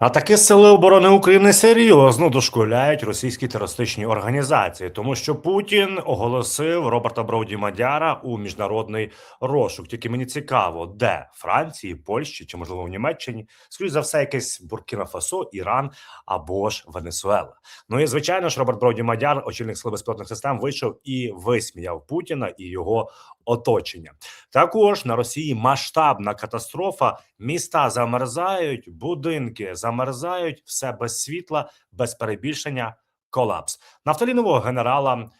Атаки Сили оборони України серйозно дошкуляють російські терористичні організації, тому що Путін оголосив Роберта Броуді Мадяра у міжнародний розшук. Тільки мені цікаво, де Франції, Польщі чи можливо в Німеччині, скоріш за все, якесь Буркіна Фасо, Іран або ж Венесуела. Ну і звичайно ж, Роберт Броуді Мадяр, очільник сил безпілотних систем, вийшов і висміяв Путіна і його оточення. Також на Росії масштабна катастрофа. Міста замерзають, будинки замерзають, все без світла, без перебільшення. Колапс нафталінового генерала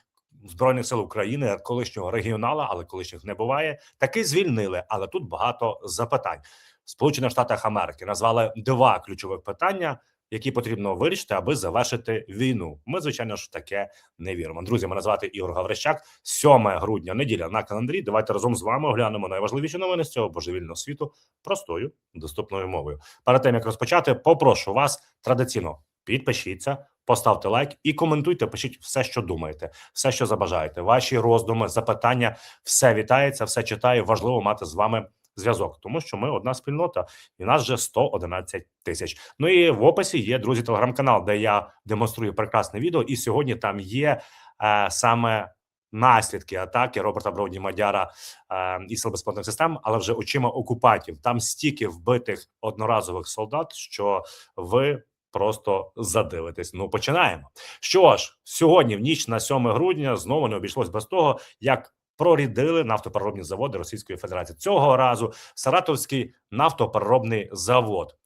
збройних сил України, колишнього регіонала, але колишніх не буває. Таки звільнили, але тут багато запитань. Сполучених Штатах Америки назвали два ключових питання, які потрібно вирішити, аби завершити війну. Ми, звичайно ж, таке не віримо. Друзі, мене звати Ігор Гаврищак. 7 грудня, неділя на календарі. Давайте разом з вами оглянемо найважливіші новини з цього божевільного світу простою доступною мовою. Перед тим як розпочати, попрошу вас традиційно підпишіться, поставте лайк і коментуйте. Пишіть все, що думаєте, все, що забажаєте. Ваші роздуми, запитання, все вітається, все читаю. Важливо мати з вами зв'язок, тому що ми одна спільнота, і нас вже 111 тисяч. Ну і в описі є друзі телеграм-канал, де я демонструю прекрасне відео. І сьогодні там є е, саме. Наслідки атаки Роберта Броуді Мадяра е, і сил безпілотних систем, але вже очима окупантів. Там стільки вбитих одноразових солдат, що ви просто задивитесь. Ну починаємо. Що ж, сьогодні, в ніч на 7 грудня, знову не обійшлось без того, як прорідили нафтопереробні заводи Російської Федерації. Цього разу Саратовський нафтопереробний завод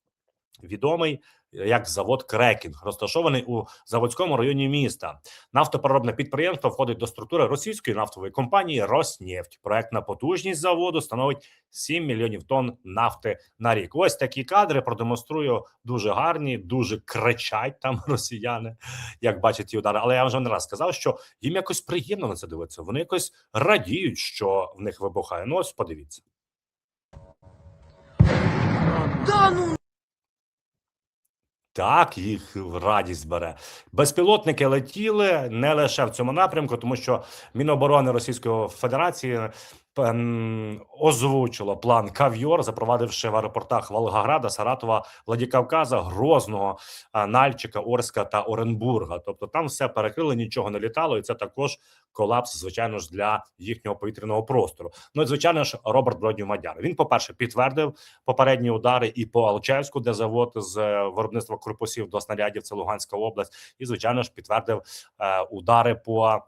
відомий як завод Крекінг, розташований у заводському районі міста. Нафтопереробне підприємство входить до структури російської нафтової компанії Роснефть. Проектна потужність заводу становить 7 мільйонів тонн нафти на рік. Ось такі кадри продемонструю дуже гарні, дуже кричать там росіяни, як бачать ті удари. Але я вже не раз сказав, що їм якось приємно на це дивитися. Вони якось радіють, що в них вибухає. Ну ось подивіться. Да ну Так, їх радість бере. Безпілотники летіли не лише в цьому напрямку, тому що Міноборони Російської Федерації озвучило план Кав'йор, запровадивши в аеропортах Волгограда, Саратова, Владикавказа, Грозного, Нальчика, Орська та Оренбурга. Тобто там все перекрили, нічого не літало, і це також колапс, звичайно ж, для їхнього повітряного простору. Ну і звичайно ж, Роберт Броднів Мадяр. Він, по перше, підтвердив попередні удари і по Алчевську, де завод з е, виробництва корпусів до снарядів, це Луганська область, і звичайно ж підтвердив е, удари по.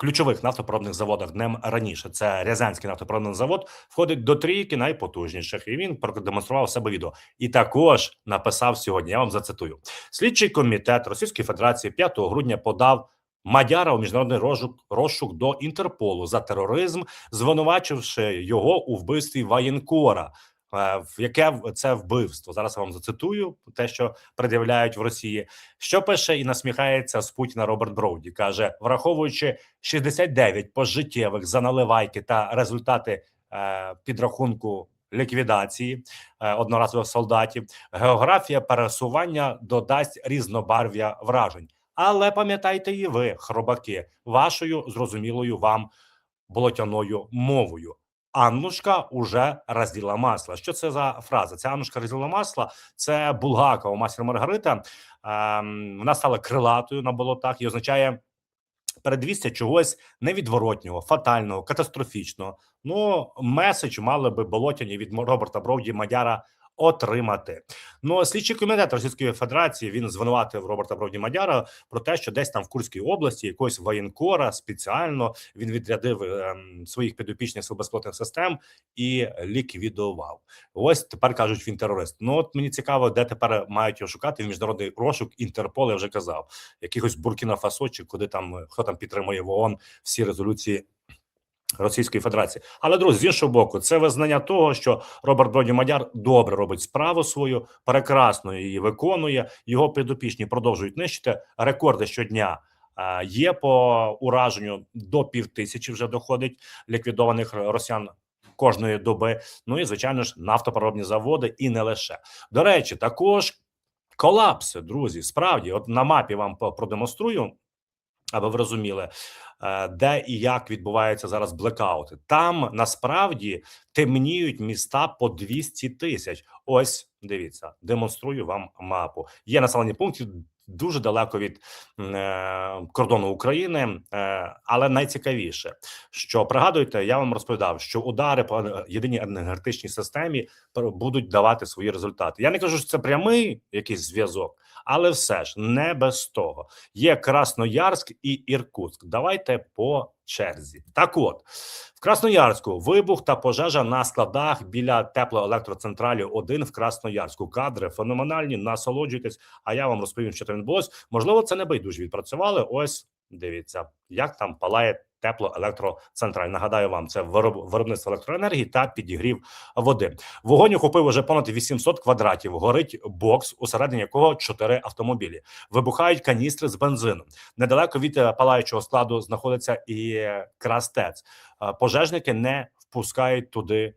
Ключових нафтопереробних заводах днем раніше це Рязанський нафтопереробний завод входить до трійки найпотужніших, і він продемонстрував себе відео. І також написав сьогодні. Я вам зацитую: слідчий комітет Російської Федерації 5 грудня подав Мадяра у міжнародний розшук, розшук до Інтерполу за тероризм, звинувачивши його у вбивстві воєнкора. Е, яке це вбивство? Зараз я вам зацитую те, що пред'являють в Росії. Що пише і насміхається з Путіна Роберт Броуді. каже, враховуючи 69 пожиттєвих за наливайки та результати е, підрахунку ліквідації е, одноразових солдатів, географія пересування додасть різнобарв'я вражень. Але пам'ятайте і ви, хробаки, вашою зрозумілою вам болотяною мовою. Аннушка уже розділа масло. Що це за фраза? Ця Аннушка розділа масло. Це Булгакова мастер Маргарита. Ем, вона стала крилатою на болотах і означає передвістя чогось невідворотнього, фатального, катастрофічного. Ну, меседж мали би болотяні від Роберта Броуді Мадяра отримати. Ну, слідчий комітет Російської Федерації він звинуватив Роберта Броуді Мадяра про те, що десь там в Курській області якогось воєнкора спеціально він відрядив ем, своїх підопічних сил безпілотних систем і ліквідував. Ось тепер кажуть, він терорист. Ну от мені цікаво, де тепер мають його шукати міжнародний розшук. Інтерпол я вже казав, якихось Буркіна Фасо чи куди там е, хто там підтримує в ООН всі резолюції. Російської Федерації, але друзі, з іншого боку, це визнання того, що Роберт Броді Мадяр добре робить справу свою, прекрасно її виконує. Його підопічні продовжують нищити рекорди щодня. е, Є по ураженню до півтисячі вже доходить ліквідованих росіян кожної доби. Ну і звичайно ж нафтопереробні заводи, і не лише до речі, також колапси, друзі. Справді, от на мапі вам продемонструю. Аби ви розуміли, е, де і як відбуваються зараз блекаути. Там насправді темніють міста по 200 тисяч. Ось дивіться, демонструю вам мапу. Є населені пункти дуже далеко від е, кордону України, е, але найцікавіше, що пригадуйте, я вам розповідав, що удари по е, єдиній енергетичній системі будуть давати свої результати. Я не кажу, що це прямий якийсь зв'язок, але все ж не без того. Є Красноярськ і Іркутськ. Давайте по черзі. Так, от в Красноярську вибух та пожежа на складах біля теплоелектроцентралі 1 в Красноярську. Кадри феноменальні. Насолоджуйтесь. А я вам розповім, що там відбулось. Можливо, це не байдужі відпрацювали. Ось дивіться, як там палає теплоелектроцентраль. Нагадаю вам, це вироб- виробництво електроенергії та підігрів води. Вогонь охопив уже понад 800 квадратів. Горить бокс, усередині якого чотири автомобілі. Вибухають каністри з бензином. Недалеко від е, палаючого складу знаходиться і е, крастець. Е, Пожежники не впускають туди.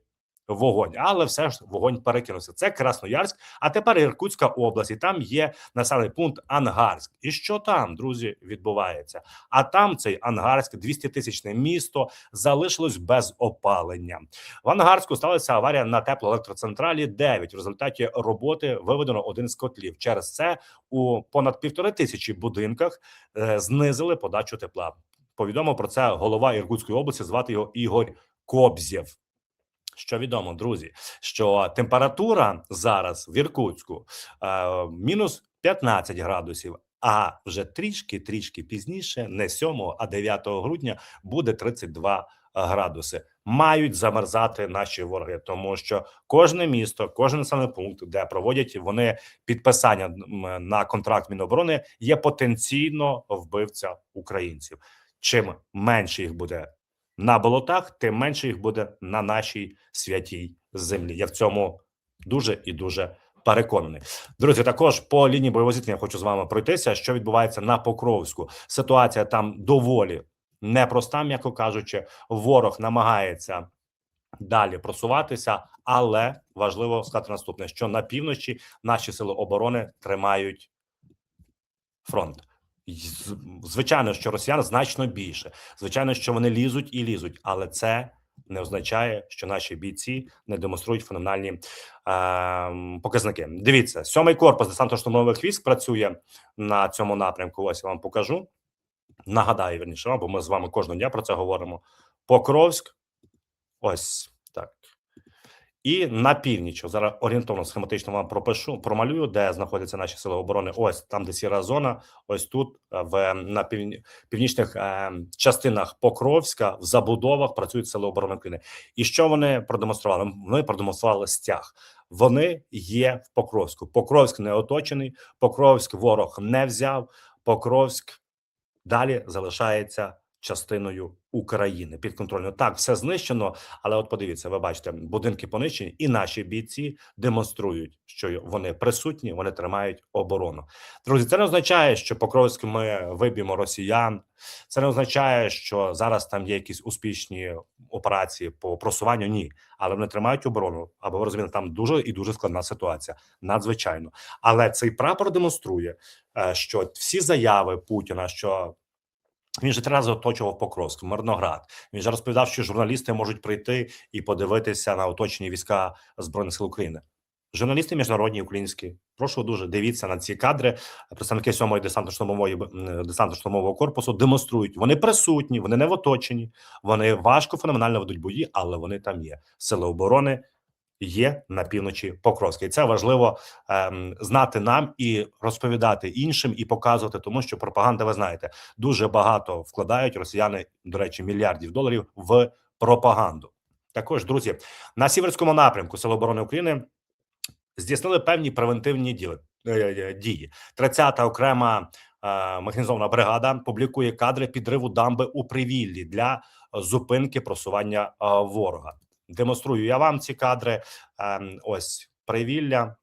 Вогонь, але все ж вогонь перекинувся. Це Красноярськ, а тепер Іркутська область. І там є населений пункт Ангарськ. І що там, друзі, відбувається? А там цей Ангарськ, 200 тисячне місто, залишилось без опалення. В Ангарську сталася аварія на теплоелектроцентралі 9. В результаті роботи виведено один з котлів. Через це у понад півтори тисячі будинках е, знизили подачу тепла. Повідомив про це голова Іркутської області. Звати його Ігор Кобзєв. Що відомо, друзі, що температура зараз в Іркутську е, мінус 15 градусів. А вже трішки, трішки пізніше, не 7, а 9 грудня, буде 32 градуси. Мають замерзати наші вороги, тому що кожне місто, кожен населений пункт, де проводять вони підписання на контракт Міноборони, є потенційно вбивця українців. Чим менше їх буде на болотах, тим менше їх буде на нашій святій землі. Я в цьому дуже і дуже переконаний. Друзі, також по лінії бойового зіткнення хочу з вами пройтися. Що відбувається на Покровську? Ситуація там доволі непроста, м'яко кажучи. Ворог намагається далі просуватися, але важливо сказати наступне: що на півночі наші сили оборони тримають фронт. Звичайно, що росіян значно більше. Звичайно, що вони лізуть і лізуть, але це не означає, що наші бійці не демонструють феноменальні е, показники. Дивіться, сьомий корпус десантно-штурмових військ працює на цьому напрямку. Ось я вам покажу. Нагадаю верніше, бо ми з вами кожного дня про це говоримо. Покровськ, ось так. І на північ зараз орієнтовно схематично вам пропишу, промалюю, де знаходяться наші сили оборони. Ось там, де сіра зона. Ось тут е, в на півні, північних е, частинах Покровська в забудовах працюють сили оборони України. І що вони продемонстрували? Вони продемонстрували стяг. Вони є в Покровську. Покровськ не оточений. Покровськ ворог не взяв. Покровськ далі залишається частиною України підконтрольно. Так, все знищено, але от подивіться, ви бачите, будинки понищені, і наші бійці демонструють, що вони присутні, вони тримають оборону. Друзі, це не означає, що Покровськ ми виб'ємо росіян. Це не означає, що зараз там є якісь успішні операції по просуванню. Ні, але вони тримають оборону. Або ви розумієте, там дуже і дуже складна ситуація. Надзвичайно, але цей прапор демонструє, е, що всі заяви Путіна, що він же три рази оточував Покровськ, Мирноград. Він же розповідав, що журналісти можуть прийти і подивитися на оточені війська збройних сил України. Журналісти міжнародні українські. Прошу дуже дивіться на ці кадри. Представники 7-ї десантно-штурмової десантно-штурмового корпусу демонструють. Вони присутні, вони не в оточенні, вони важко феноменально ведуть бої, але вони там є. Сили оборони є на півночі Покровська. І це важливо ем, знати нам і розповідати іншим, і показувати, тому що пропаганда, ви знаєте, дуже багато вкладають росіяни, до речі, мільярдів доларів в пропаганду. Також, друзі, на сіверському напрямку Сил оборони України здійснили певні превентивні діли, е, е, дії. 30-та окрема е, механізована бригада публікує кадри підриву дамби у привіллі для зупинки просування е, ворога. Демонструю я вам ці кадри. Ем, ось привілля.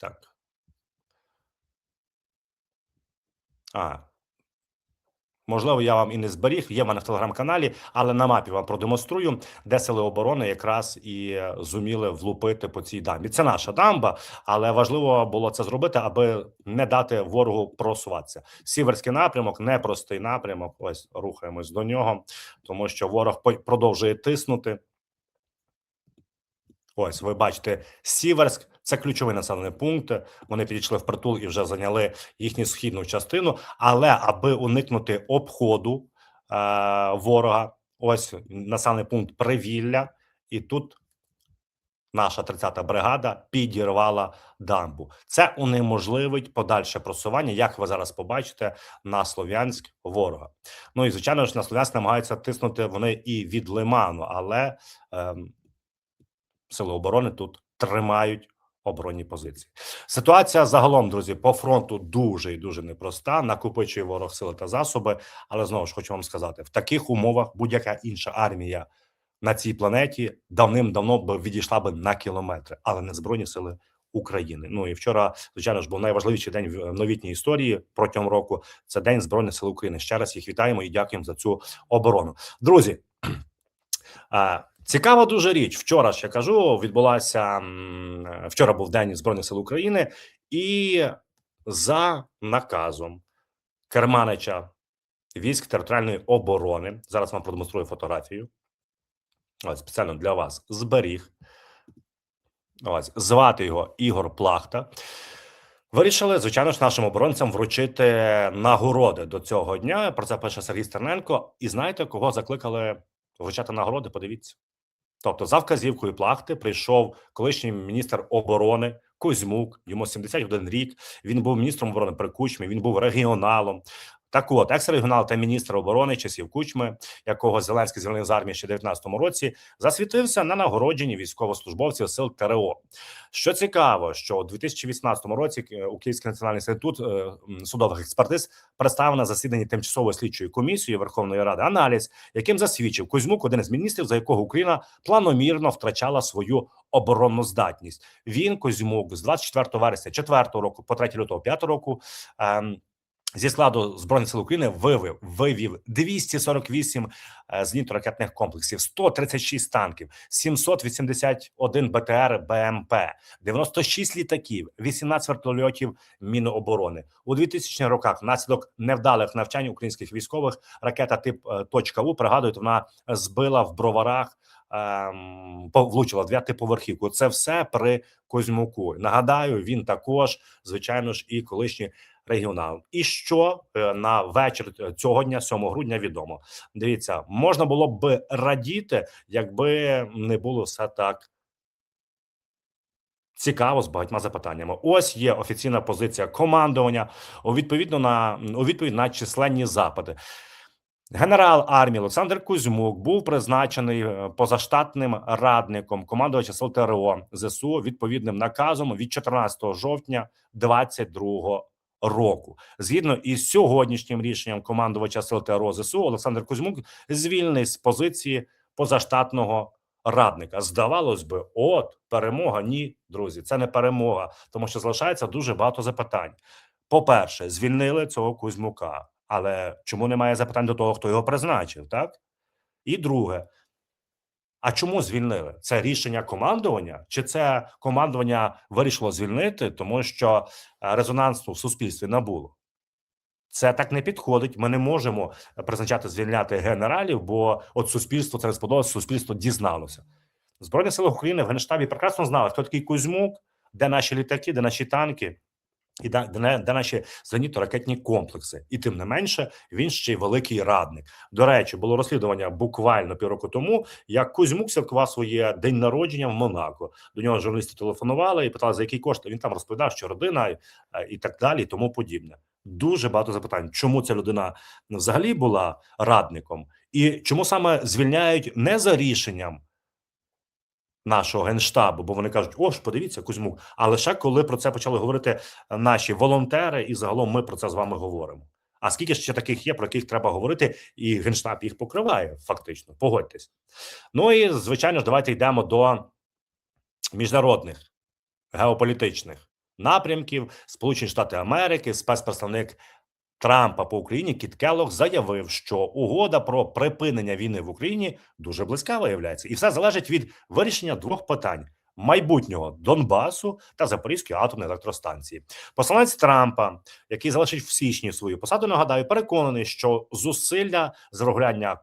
Так. А. Можливо, я вам і не зберіг, є в мене в телеграм-каналі, але на мапі вам продемонструю, де сили оборони якраз і зуміли влупити по цій дамбі. Це наша дамба, але важливо було це зробити, аби не дати ворогу просуватися. Сіверський напрямок непростий напрямок. Ось рухаємось до нього, тому що ворог продовжує тиснути. Ось ви бачите, Сіверськ це ключовий населений пункт. Вони підійшли в притул і вже зайняли їхню східну частину. Але аби уникнути обходу е, ворога, ось населений пункт Привілля, і тут наша 30-та бригада підірвала дамбу. Це унеможливить подальше просування, як ви зараз побачите, на Слов'янськ ворога. Ну і звичайно ж на Слов'янськ намагаються тиснути вони і від Лиману, але ем, сили оборони тут тримають оборонні позиції. Ситуація загалом, друзі, по фронту дуже і дуже непроста. Накопичує ворог сили та засоби. Але знову ж хочу вам сказати: в таких умовах будь-яка інша армія на цій планеті давним-давно би відійшла би на кілометри, але не збройні сили. України, ну і вчора, звичайно ж, був найважливіший день в новітній історії протягом року. Це день збройних сил України. Ще раз їх вітаємо і дякуємо за цю оборону, друзі. Цікава дуже річ. Вчора ж я кажу, відбулася вчора. Був день збройних сил України, і за наказом керманича військ територіальної оборони зараз вам продемонструю фотографію. Ось спеціально для вас зберіг. Ось звати його Ігор Плахта. Вирішили, звичайно ж, нашим оборонцям вручити нагороди до цього дня. Про це пише Сергій Стерненко. І знаєте, кого закликали вручати нагороди? Подивіться. Тобто, за вказівкою плахти прийшов колишній міністр оборони Кузьмук. Йому 71 рік. Він був міністром оборони при Кучмі. Він був регіоналом. Так, от екс-регіонал та міністр оборони часів Кучми, якого Зеленський звільнив з армії ще в 19-му році, засвітився на нагородженні військовослужбовців сил ТРО. Що цікаво, що у 2018 році е, у Київський національний інститут е, судових експертиз представив на засіданні тимчасової слідчої комісії Верховної Ради аналіз, яким засвідчив Кузьмук, один із міністрів, за якого Україна планомірно втрачала свою оборонну здатність. Він Кузьмук з 24 вересня 4 року по 3 лютого 5 року. Ем, Зі складу збройних сил України вивів вивів 248 е, зенітно-ракетних комплексів, 136 танків, 781 БТР БМП, 96 літаків, 18 вертольотів Міноборони у 2000 х роках. Внаслідок невдалих навчань українських військових ракета тип е, «Точка У», пригадуєте, вона збила в броварах. ем, Влучила дев'ятиповерхівку. Це все при Козьмуку. Нагадаю, він також, звичайно ж, і колишній регіонал. І що е, на вечір цього дня, 7 грудня, відомо. Дивіться, можна було б радіти, якби не було все так. Цікаво з багатьма запитаннями. Ось є офіційна позиція командування у відповідно на у відповідь на численні запити. Генерал армії Олександр Кузьмук був призначений е, позаштатним радником командувача сил ТРО ЗСУ відповідним наказом від 14 жовтня 22 року. Згідно із сьогоднішнім рішенням командувача сил ТРО ЗСУ Олександр Кузьмук звільнений з позиції позаштатного радника. Здавалось би, от перемога. Ні, друзі, це не перемога, тому що залишається дуже багато запитань. По-перше, звільнили цього Кузьмука, але чому немає запитань до того, хто його призначив, так? І друге, а чому звільнили? Це рішення командування, чи це командування вирішило звільнити, тому що е, резонансу в суспільстві набуло? Це так не підходить. Ми не можемо призначати звільняти генералів, бо от суспільство це не сподобалося, суспільство дізналося. Збройні сили України в генштабі прекрасно знали, хто такий Кузьмук, де наші літаки, де наші танки. І де, де, наші зенітно-ракетні комплекси, і тим не менше він ще й великий радник. До речі, було розслідування буквально півроку тому, як Кузьмук святкував своє день народження в Монако. До нього журналісти телефонували і питали, за які кошти. Він там розповідав, що родина е, і так далі, і тому подібне. Дуже багато запитань, чому ця людина взагалі була радником, і чому саме звільняють не за рішенням нашого генштабу, бо вони кажуть: о ж, подивіться, Кузьмук. А лише коли про це почали говорити наші волонтери, і загалом ми про це з вами говоримо. А скільки ще таких є, про яких треба говорити, і генштаб їх покриває, фактично. Погодьтесь. Ну і звичайно ж, давайте йдемо до міжнародних геополітичних напрямків. Сполучені Штати Америки, спецпредставник Трампа по Україні Кіт Келлог заявив, що угода про припинення війни в Україні дуже близька виявляється, і все залежить від вирішення двох питань: майбутнього Донбасу та Запорізької атомної електростанції. Посланець Трампа, який залишить в січні свою посаду, нагадаю, переконаний, що зусилля з регуляння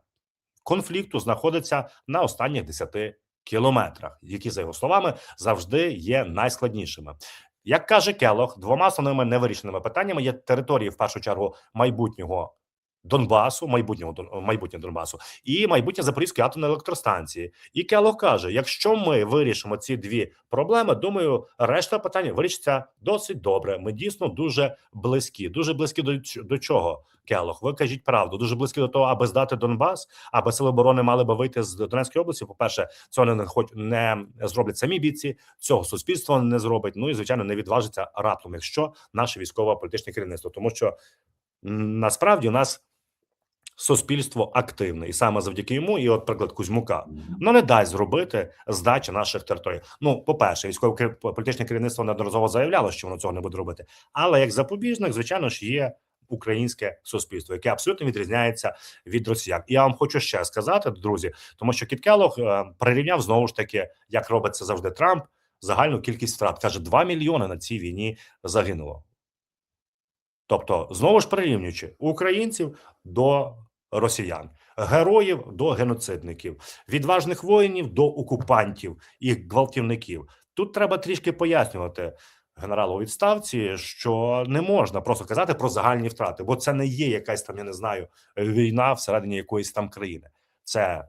конфлікту знаходиться на останніх 10 кілометрах, які за його словами завжди є найскладнішими. Як каже Келох, двома основними невирішеними питаннями є території, в першу чергу, майбутнього Донбасу, майбутнього майбутнє Донбасу і майбутнє Запорізької атомної електростанції. І Келох каже: якщо ми вирішимо ці дві проблеми, думаю, решта питань вирішиться досить добре. Ми дійсно дуже близькі. Дуже близькі до, до чого? Келох, ви кажіть правду, дуже близькі до того, аби здати Донбас, аби сили оборони мали би вийти з Донецької області. По перше, цього не хоч не зроблять самі бійці, цього суспільство не зробить. Ну і звичайно не відважиться раптом, якщо наше військово-політичне керівництво, тому що насправді у нас суспільство активне, і саме завдяки йому, і от приклад Кузьмука, ну не дасть зробити здачі наших територій. Ну, по перше, військово політичне керівництво неодноразово заявляло, що воно цього не буде робити. Але як запобіжник, звичайно ж, є українське суспільство, яке абсолютно відрізняється від росіян. І я вам хочу ще сказати, друзі, тому що Кіт Келлог, е, прирівняв знову ж таки, як робить це завжди Трамп, загальну кількість втрат. Каже, 2 мільйони на цій війні загинуло. Тобто, знову ж прирівнюючи українців до росіян, героїв до геноцидників, відважних воїнів до окупантів і гвалтівників. Тут треба трішки пояснювати генералу у відставці, що не можна просто казати про загальні втрати, бо це не є якась там, я не знаю, війна всередині якоїсь там країни. Це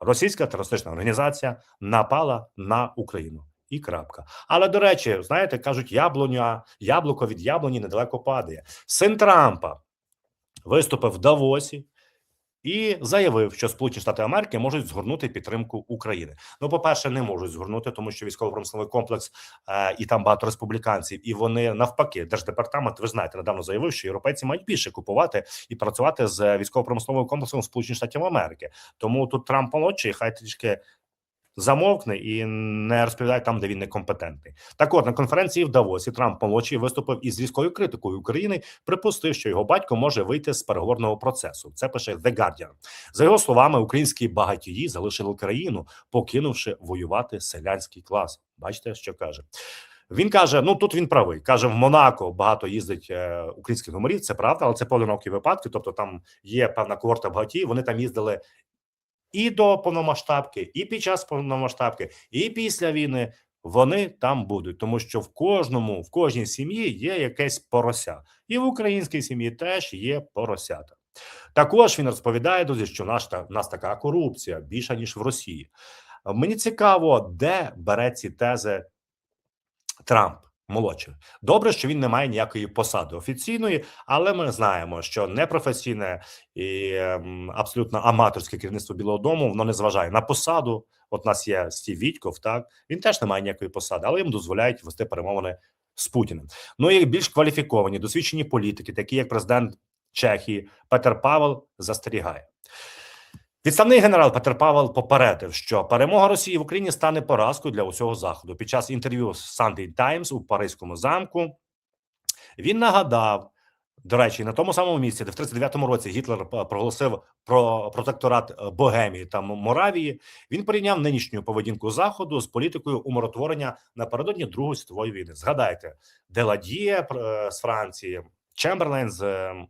російська терористична організація напала на Україну. І крапка. Але до речі, знаєте, кажуть, яблуня, яблуко від яблуні недалеко падає. Син Трампа виступив в Давосі і заявив, що Сполучені Штати Америки можуть згорнути підтримку України. Ну, по-перше, не можуть згорнути, тому що військово-промисловий комплекс е, і там багато республіканців, і вони навпаки, держдепартамент, ви знаєте, недавно заявив, що європейці мають більше купувати і працювати з військово-промисловим комплексом Сполучених Штатів Америки. Тому тут Трамп молодший, хай трішки замовкне і не розповідає там, де він некомпетентний. Так от на конференції в Давосі Трамп молодший виступив із різкою критикою України, припустив, що його батько може вийти з переговорного процесу. Це пише The Guardian. За його словами, українські багатії залишили країну, покинувши воювати селянський клас. Бачите, що каже. Він каже: ну тут він правий. каже, в Монако багато їздить е, українських номерів. Це правда, але це поодинокі випадки. Тобто, там є певна когорта багатіїв. Вони там їздили і до повномасштабки, і під час повномасштабки, і після війни. Вони там будуть, тому що в кожному, в кожній сім'ї є якесь порося, і в українській сім'ї теж є поросята. Також він розповідає друзі, що наш нас така корупція більша ніж в Росії. Мені цікаво, де бере ці тези Трамп молодший. Добре, що він не має ніякої посади офіційної, але ми знаємо, що непрофесійне і ем, абсолютно аматорське керівництво Білого Дому воно не зважає на посаду. От у нас є Стів Вітьков, так він теж не має ніякої посади, але їм дозволяють вести перемовини з Путіним. Ну і більш кваліфіковані досвідчені політики, такі як президент Чехії Петер Павел, застерігає. Відставний генерал Петер Павел попередив, що перемога Росії в Україні стане поразкою для усього заходу. Під час інтерв'ю з Sunday Times у Паризькому замку він нагадав. До речі, на тому самому місці, де в 39-му році Гітлер е, проголосив про протекторат е, Богемії та Моравії, він порівняв нинішню поведінку заходу з політикою умиротворення напередодні Другої світової війни. Згадайте, Деладіє е, з Франції, Чемберлен з е,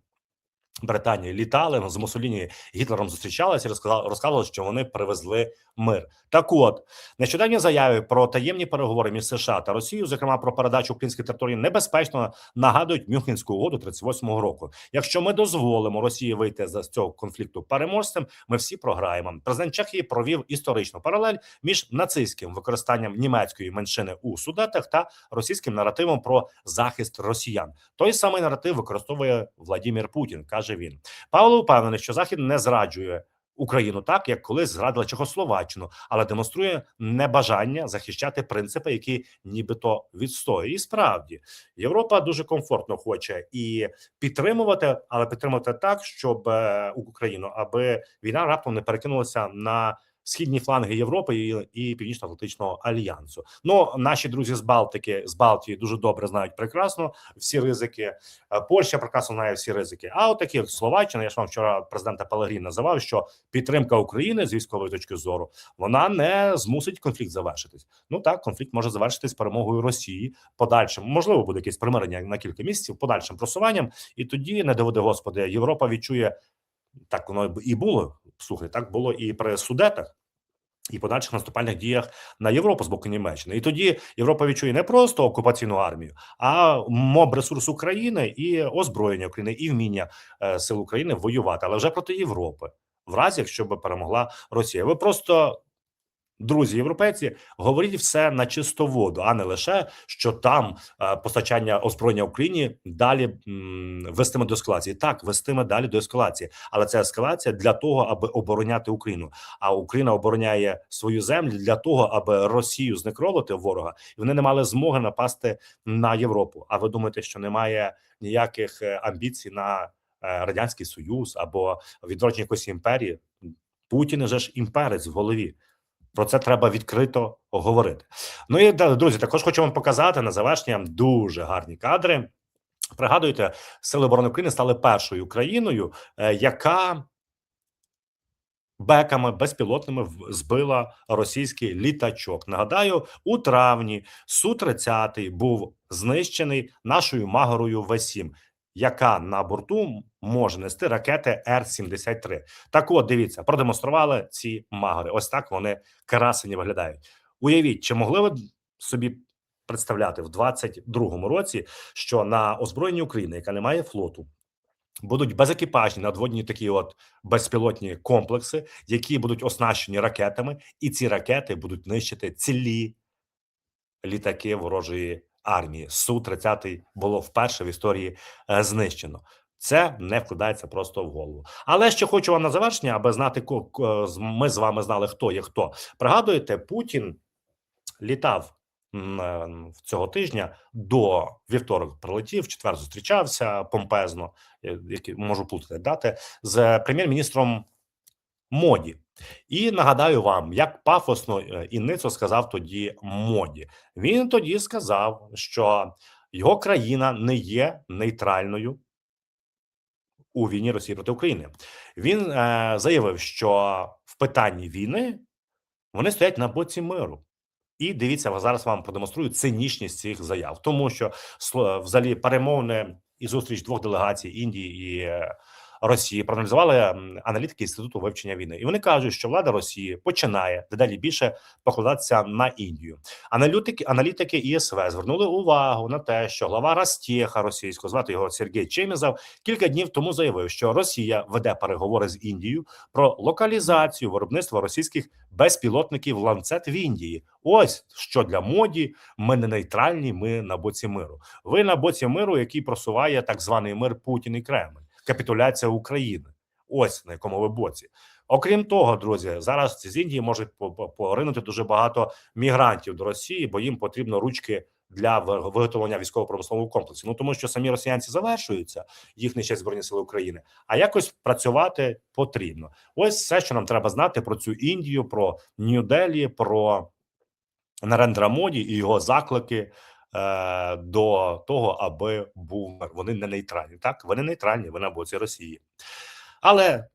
Британії літали з Мусоліні Гітлером зустрічалися і розказали, розказували, що вони привезли мир. Так от нещодавні заяви про таємні переговори між США та Росією, зокрема про передачу української території, небезпечно нагадують Мюнхенську угоду 38-го року. Якщо ми дозволимо Росії вийти з цього конфлікту переможцем, ми всі програємо. Президент Чехії провів історичну паралель між нацистським використанням німецької меншини у судетах та російським наративом про захист росіян. Той самий наратив використовує Владімір Путін, каже він. Павло впевнений, що Захід не зраджує. Україну так, як колись зрадила Чехословаччину, але демонструє небажання захищати принципи, які нібито відстоює. І справді Європа дуже комфортно хоче і підтримувати, але підтримувати так, щоб е, Україну, аби війна раптом не перекинулася на східні фланги Європи і, і Північно-Атлантичного альянсу. Ну, наші друзі з Балтики, з Балтії дуже добре знають прекрасно всі ризики. Е, Польща прекрасно знає всі ризики. А от такі Словаччина, я ж вам вчора президента Палагрін називав, що підтримка України з військової точки зору вона не змусить конфлікт завершитись. Ну так, конфлікт може завершитись перемогою Росії подальшим. Можливо, буде якесь примирення на кілька місяців, подальшим просуванням, і тоді не доведе Господи, Європа відчує так. Воно і було. Слухай, так було і при судетах. І подальших наступальних діях на Європу з боку Німеччини, і тоді Європа відчує не просто окупаційну армію, а моб ресурс України і озброєння України, і вміння е, сил України воювати, але вже проти Європи, в разі якщо би перемогла Росія. Ви просто друзі, європейці, говоріть все на чисту воду, а не лише що там е, постачання озброєння Україні далі вестиме до ескалації. Так, вестиме далі до ескалації, але це ескалація для того, аби обороняти Україну. А Україна обороняє свою землю для того, аби Росію зникровувати ворога, і вони не мали змоги напасти на Європу. А ви думаєте, що немає ніяких е, амбіцій на е, радянський союз або відродження якоїсь імперії? Путін же ж імперець в голові. Про це треба відкрито говорити. Ну і друзі, також хочу вам показати на завершення дуже гарні кадри. Пригадуєте, сили оборони України стали першою країною, е, яка беками безпілотними збила російський літачок. Нагадаю, у травні су 30 був знищений нашою магорою В-7, яка на борту може нести ракети Р-73. Так, от дивіться, продемонстрували ці магори. Ось так вони красені виглядають. Уявіть, чи могли ви собі представляти в 22-му році, що на озброєнні України, яка не має флоту, будуть безекіпажні надводні такі от безпілотні комплекси, які будуть оснащені ракетами, і ці ракети будуть нищити цілі літаки ворожої армії. Су 30 було вперше в історії е, знищено. Це не вкладається просто в голову. Але ще хочу вам на завершення, аби знати, ми з вами знали, хто є хто. Пригадуєте, Путін літав е, цього тижня до вівторок прилетів, четвер зустрічався помпезно, е, можу плутати дати з прем'єр-міністром моді. І нагадаю вам, як пафосно е, і ницо сказав тоді моді. Він тоді сказав, що його країна не є нейтральною у війні Росії проти України. Він е, заявив, що в питанні війни вони стоять на боці миру. І дивіться, зараз вам продемонструю цинічність цих заяв, тому що взагалі перемовини і зустріч двох делегацій Індії і е, Росії проаналізували аналітики інституту вивчення війни, і вони кажуть, що влада Росії починає дедалі більше покладатися на Індію. Аналітики аналітики ІСВ звернули увагу на те, що глава Ростєха російського звати його Сергій Чемізов кілька днів тому заявив, що Росія веде переговори з Індією про локалізацію виробництва російських безпілотників ланцет в Індії. Ось що для моді. Ми не нейтральні. Ми на боці миру. Ви на боці миру, який просуває так званий мир Путін і Кремль, капітуляція України. Ось на якому ви боці. Окрім того, друзі, зараз з Індії можуть по- по- поринути дуже багато мігрантів до Росії, бо їм потрібно ручки для виготовлення військово-промислового комплексу. Ну тому що самі росіянці завершуються, їх нищать збройні сили України. А якось працювати потрібно. Ось все, що нам треба знати про цю Індію, про Нью-Делі, про Нарендра Моді і його заклики е, до того, аби був. Вони не нейтральні. Так, вони нейтральні, вони на боці Росії. Але,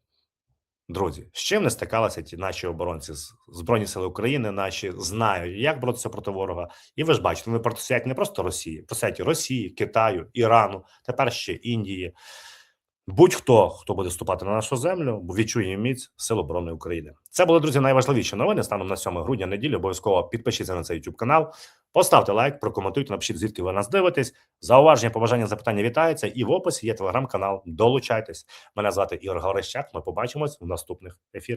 друзі, з чим не стикалися ті наші оборонці Збройні Сили України, наші знають, як боротися проти ворога. І ви ж бачите, вони протистоять не просто Росії, протистоять Росії, Китаю, Ірану, тепер ще Індії. Будь-хто, хто буде вступати на нашу землю, відчує міць Сил оборони України. Це були друзі найважливіші новини станом на 7 грудня неділі. Обов'язково підпишіться на цей YouTube канал, поставте лайк, прокоментуйте, напишіть, звідки ви нас дивитесь. Зауваження, побажання, запитання вітаються. І в описі є телеграм-канал. Долучайтесь. Мене звати Ігор Горищак. Ми побачимось в наступних ефірах.